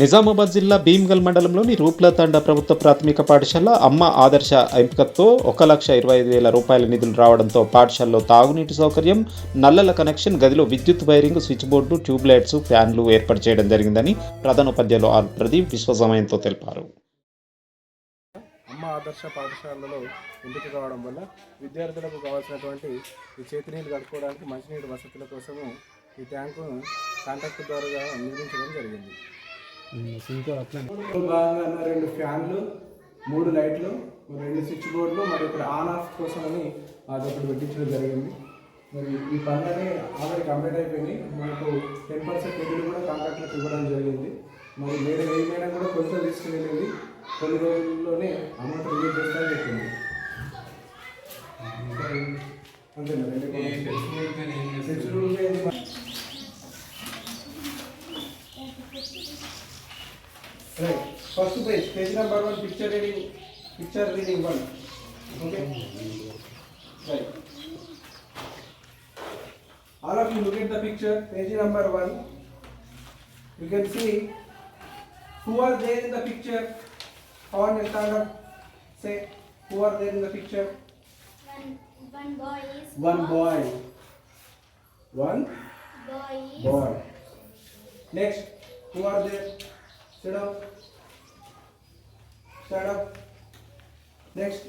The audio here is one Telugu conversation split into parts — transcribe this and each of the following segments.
నిజామాబాద్ జిల్లా భీమ్గల్ మండలంలోని రూప్లతండ ప్రభుత్వ ప్రాథమిక పాఠశాల అమ్మ ఆదర్శ ఎంపికతో ఒక లక్ష ఇరవై ఐదు వేల రూపాయల నిధులు రావడంతో పాఠశాలలో తాగునీటి సౌకర్యం నల్లల కనెక్షన్ గదిలో విద్యుత్ వైరింగ్ స్విచ్ బోర్డు ట్యూబ్లైట్స్ ఫ్యాన్లు ఏర్పాటు చేయడం జరిగిందని ప్రధానోపాధ్యాయులు ఆర్ ప్రదీప్ విశ్వసమయంతో తెలిపారు. అమ్మ ఆదర్శ పాఠశాలలో ఎంపిక కావడం వల్ల విద్యార్థులకు కావాల్సినటువంటి ఈ చేతినీళ్ళు కట్టుకోవడానికి మంచినీటి వసతుల కోసము ఈ ట్యాంకును కాంట్రాక్ట్ ద్వారా నిర్మించడం జరిగింది. రెండు ఫ్యాన్లు మూడు లైట్లు రెండు స్విచ్ బోర్డులు మరి ఇక్కడ ఆన్ ఆఫ్ కోసమని అదొకటి పెట్టించడం జరిగింది. మరి ఈ పనులని ఆల్రెడీ కంప్లీట్ అయిపోయినాయి మనకు టెన్ పర్సెంట్ నిధులు కూడా కాంట్రాక్ట్లకు ఇవ్వడం జరిగింది. మరి వేరే ఏమైనా కూడా కొంచెం తీసుకుని వెళ్ళింది కొన్ని రోజుల్లోనే అమౌంట్ రిలీజ్ చేస్తామని చెప్పింది. అంతేనా? Right. First page, page number one, picture reading, picture reading one. Okay. Right. All of you look at the picture, page number one. You can see who are there in the picture. On and stand up. Say who are there in the picture. One, one boy is One boy. One boy boy. Next, who are there? Sit down. Stand up. Next,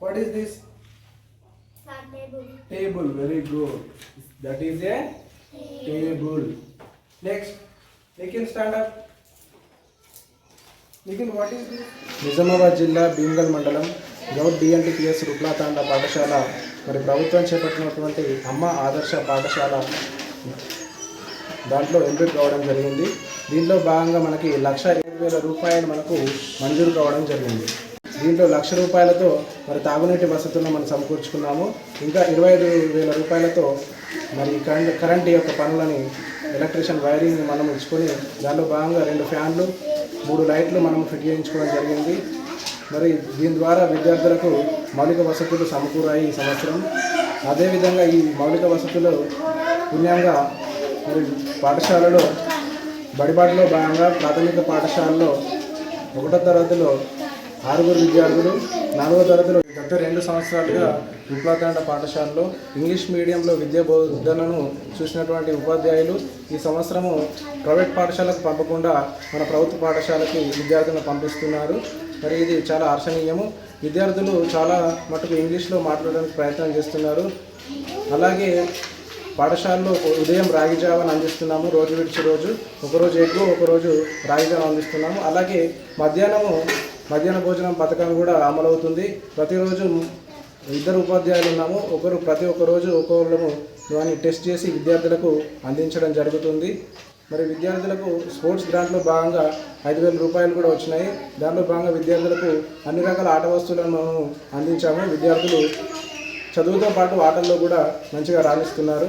what is this? table. Table. Very good. That is a table. Next, they can stand up. Nikhil, what is this? Nizamabad జిల్లా భీమ్గల్ మండలం గౌడ్ డిఎన్టీపీఎస్ రుప్లాతాండ పాఠశాల మరి ప్రభుత్వం చేపట్టినటువంటి అమ్మ ఆదర్శ పాఠశాల దాంట్లో ఎంపిక కావడం జరిగింది. దీంట్లో భాగంగా మనకి లక్ష ఇరవై వేల రూపాయలు మనకు మంజూరు కావడం జరిగింది. దీంట్లో లక్ష రూపాయలతో మరి తాగునీటి వసతులను మనం సమకూర్చుకున్నాము. ఇంకా ఇరవై ఐదు వేల రూపాయలతో మరి కరెంట్ కరెంట్ యొక్క పనులని ఎలక్ట్రీషియన్ వైరింగ్ మనం ఉంచుకొని దానిలో భాగంగా రెండు ఫ్యాన్లు మూడు లైట్లు మనం ఫిట్ చేయించుకోవడం జరిగింది. మరి దీని ద్వారా విద్యార్థులకు మౌలిక వసతులు సమకూరాయి ఈ సంవత్సరం. అదేవిధంగా ఈ మౌలిక వసతులు పుణ్యంగా పాఠశాలలో బడిబాటలో భాగంగా ప్రాథమిక పాఠశాలలో ఒకటో తరగతిలో ఆరుగురు విద్యార్థులు నాలుగో తరగతిలో గత రెండు సంవత్సరాలుగా విప్లవకాండ పాఠశాలలో ఇంగ్లీష్ మీడియంలో విద్యా బోధనను చూసినటువంటి ఉపాధ్యాయులు ఈ సంవత్సరము ప్రైవేట్ పాఠశాలకు పంపకుండా మన ప్రభుత్వ పాఠశాలకి విద్యార్థులను పంపిస్తున్నారు. మరి ఇది చాలా హర్షణీయము విద్యార్థులు చాలా మటుకు ఇంగ్లీష్లో మాట్లాడడానికి ప్రయత్నం చేస్తున్నారు. అలాగే పాఠశాలలో ఉదయం రాగి జావను అందిస్తున్నాము రోజు విడిచి రోజు ఒకరోజు ఎగ్గు ఒకరోజు రాగి జావ అందిస్తున్నాము. అలాగే మధ్యాహ్నము మధ్యాహ్న భోజనం పథకం కూడా అమలవుతుంది. ప్రతిరోజు ఇద్దరు ఉపాధ్యాయులు ఉన్నాము. ఒకరు ప్రతి ఒక్క రోజు ఒక్కొక్కరు దాన్ని టెస్ట్ చేసి విద్యార్థులకు అందించడం జరుగుతుంది. మరి విద్యార్థులకు స్పోర్ట్స్ గ్రాంట్లో భాగంగా ఐదు వేల రూపాయలు కూడా వచ్చినాయి. దాంట్లో భాగంగా విద్యార్థులకు అన్ని రకాల ఆట వస్తువులను మనము అందించాము. విద్యార్థులు చదువుతో పాటు ఆటల్లో కూడా మంచిగా రాణిస్తున్నారు.